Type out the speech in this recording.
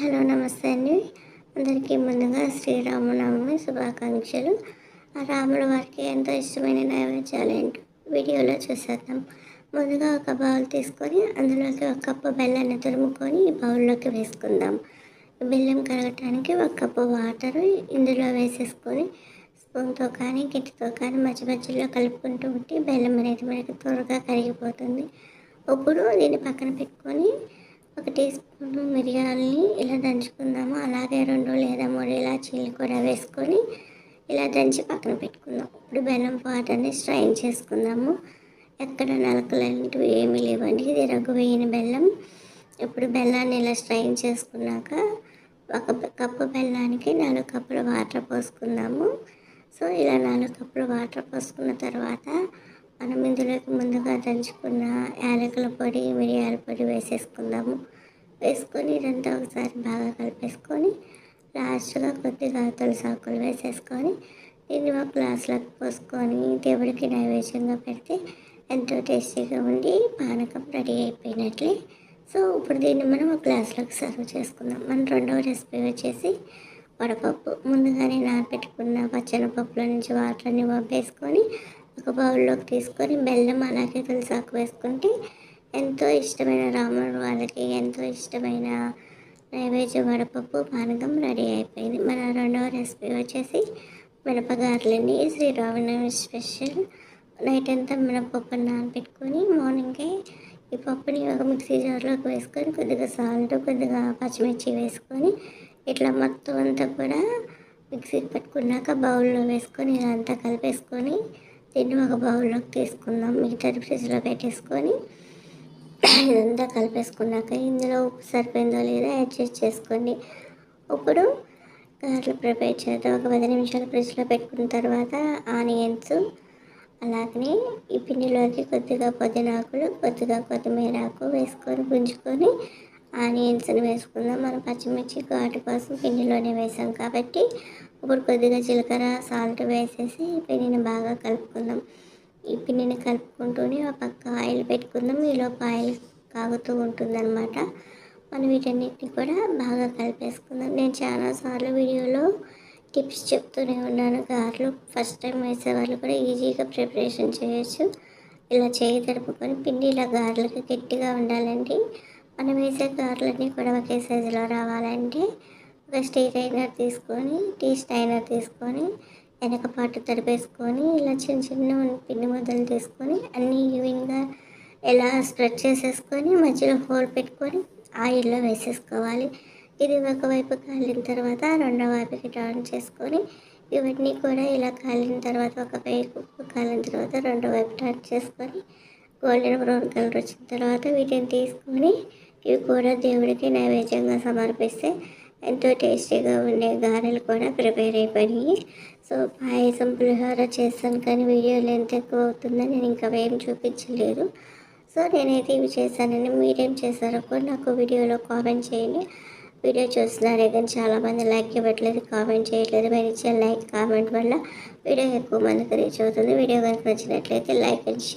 Hello నమస్తే అండి. అందరికీ ముందుగా శ్రీరామనవమి శుభాకాంక్షలు. ఆ రాముడు వారికి ఎంతో ఇష్టమైన నైవేద్యాలు ఏంటో? వీడియోలో చూసేద్దాం. ముందుగా ఒక బౌల్ తీసుకొని అందులోకి ఒక కప్పు బెల్లాన్ని తురుముకొని ఈ బౌల్లోకి వేసుకుందాం. బెల్లం కరగటానికి ఒక కప్పు వాటర్ ఇందులో వేసేసుకొని స్పూన్తో కానీ గిట్టితో కానీ మధ్య మధ్యలో కలుపుకుంటూ ఉంటే బెల్లం అనేది మనకి త్వరగా కరిగిపోతుంది. ఇప్పుడు దీన్ని పక్కన పెట్టుకొని ఒక టీ స్పూన్ మిరియాలని ఇలా దంచుకుందాము. అలాగే రెండు లేదా మూడు ఇలాచీలు కూడా వేసుకొని ఇలా దంచి పక్కన పెట్టుకుందాం. ఇప్పుడు బెల్లం పాటని స్ట్రైన్ చేసుకుందాము. ఎక్కడ నలకలంటివి ఏమీ లేవండి. ఇది రఘువేయిన బెల్లం. ఇప్పుడు బెల్లాన్ని ఇలా స్ట్రైన్ చేసుకున్నాక ఒక కప్పు బెల్లానికి నాలుగు కప్పుల వాటర్ పోసుకుందాము. సో ఇలా నాలుగు కప్పుల వాటర్ పోసుకున్న తర్వాత మనం ఇందులోకి ముందుగా దంచుకున్న యాలకుల పొడి మిరియాల పొడి వేసేసుకుందాము. వేసుకొని ఇదంతా ఒకసారి బాగా కలిపేసుకొని లాస్ట్గా కొద్దిగా తులసాకులు వేసేసుకొని దీన్ని ఒక గ్లాసులోకి పోసుకొని దేవుడికి నైవేద్యంగా పెడితే ఎంతో టేస్టీగా ఉండి పానకం రెడీ అయిపోయినట్లే. సో ఇప్పుడు దీన్ని మనం ఒక గ్లాసులోకి సర్వ్ చేసుకుందాం. మన రెండవ రెసిపీ వచ్చేసి వడపప్పు. ముందుగానే నానపెట్టుకున్న పచ్చని పప్పులో నుంచి వాటర్ని పంపేసుకొని ఒక బౌల్లోకి తీసుకొని బెల్లం అలాగే తులసాకు వేసుకుంటే ఎంతో ఇష్టమైన రాముడు వాళ్ళకి ఎంతో ఇష్టమైన నైవేద్య వడపప్పు పానకం రెడీ అయిపోయింది. మన రెండవ రెసిపీ వచ్చేసి మినపగారులని శ్రీరామనవమి స్పెషల్. నైట్ అంతా మినపప్పు నానబెట్టుకొని మార్నింగే ఈ పప్పుని ఒక మిక్సీ జార్లోకి వేసుకొని కొద్దిగా సాల్ట్ కొద్దిగా పచ్చిమిర్చి వేసుకొని ఇట్లా మొత్తం అంతా కూడా మిక్సీకి పెట్టుకున్నాక బౌల్లో వేసుకొని ఇలా అంతా కలిపేసుకొని దీన్ని ఒక బౌల్లోకి తీసుకుందాం. మిగతాది ఫ్రిడ్జ్లో పెట్టేసుకొని ఇదంతా కలిపేసుకున్నాక ఇందులో ఉప్పు సరిపోయిందో లేదో అడ్జస్ట్ చేసుకోండి. ఇప్పుడు గారెలు ప్రిపేర్ చేద్దాం. ఒక పది నిమిషాలు ఫ్రిడ్జ్లో పెట్టుకున్న తర్వాత ఆనియన్స్ అలాగనే ఈ పిండిలోకి కొద్దిగా పుదీనాకులు కొద్దిగా కొత్తిమీర ఆకు వేసుకొని పుంజుకొని ఆనియన్స్ని వేసుకుందాం. మనం పచ్చిమిర్చి ఘాటు కోసం పిండిలోనే వేసాం కాబట్టి ఇప్పుడు కొద్దిగా జీలకర్ర సాల్ట్ వేసేసి పిండిని బాగా కలుపుకుందాం. ఈ పిండిని కలుపుకుంటూనే ఒక పక్క ఆయిల్ పెట్టుకుందాం. ఈలోపు ఆయిల్ కాగుతూ ఉంటుందన్నమాట. మనం వీటన్నిటిని కూడా బాగా కలిపేసుకుందాం. నేను చాలాసార్లు వీడియోలో టిప్స్ చెప్తూనే ఉన్నాను. గారెలు ఫస్ట్ టైం వేసే వాళ్ళు కూడా ఈజీగా ప్రిపరేషన్ చేయొచ్చు. ఇలా చేయి తడుపుకొని పిండి ఇలా గారెలకి గట్టిగా ఉండాలండి. మనం వేసే గారెలన్నీ కూడా ఒకే సైజులో రావాలంటే ఒక స్టైనర్ తీసుకొని టీ స్టైనర్ తీసుకొని వెనక పాటు తడిపేసుకొని ఇలా చిన్న చిన్న పిండి ముద్దలు తీసుకొని అన్నీ ఈవెన్గా ఎలా స్ప్రెడ్ చేసేసుకొని మధ్యలో హోల్ పెట్టుకొని ఆయిల్లో వేసేసుకోవాలి. ఇది ఒకవైపు కాలిన తర్వాత రెండో వైపుకి టర్న్ చేసుకొని ఇవన్నీ కూడా ఇలా కాలిన తర్వాత ఒక వైపు కాలిన తర్వాత రెండో వైపు టర్న్ చేసుకొని గోల్డెన్ బ్రౌన్ కలర్ వచ్చిన తర్వాత వీటిని తీసుకొని ఇవి కూడా దేవుడికి నైవేద్యంగా సమర్పిస్తే ఎంతో టేస్టీగా ఉండే గారెలు కూడా ప్రిపేర్ అయిపోయినాయి. సో పాయసం పులిహోర చేస్తాను కానీ వీడియో లెంత్ ఎక్కువ అవుతుందని నేను ఇంకా ఏం చూపించలేదు. సో నేనైతే ఇవి చేశానని మీరేం చేశారో కూడా నాకు వీడియోలో కామెంట్ చేయండి. వీడియో చూస్తున్నారే కానీ చాలామంది లైక్ ఇవ్వట్లేదు కామెంట్ చేయట్లేదు. మీరు ఇచ్చే లైక్ కామెంట్ వల్ల వీడియో ఎక్కువ మందికి రీచ్ అవుతుంది. వీడియో కనుక నచ్చినట్లయితే లైక్ అండ్ షేర్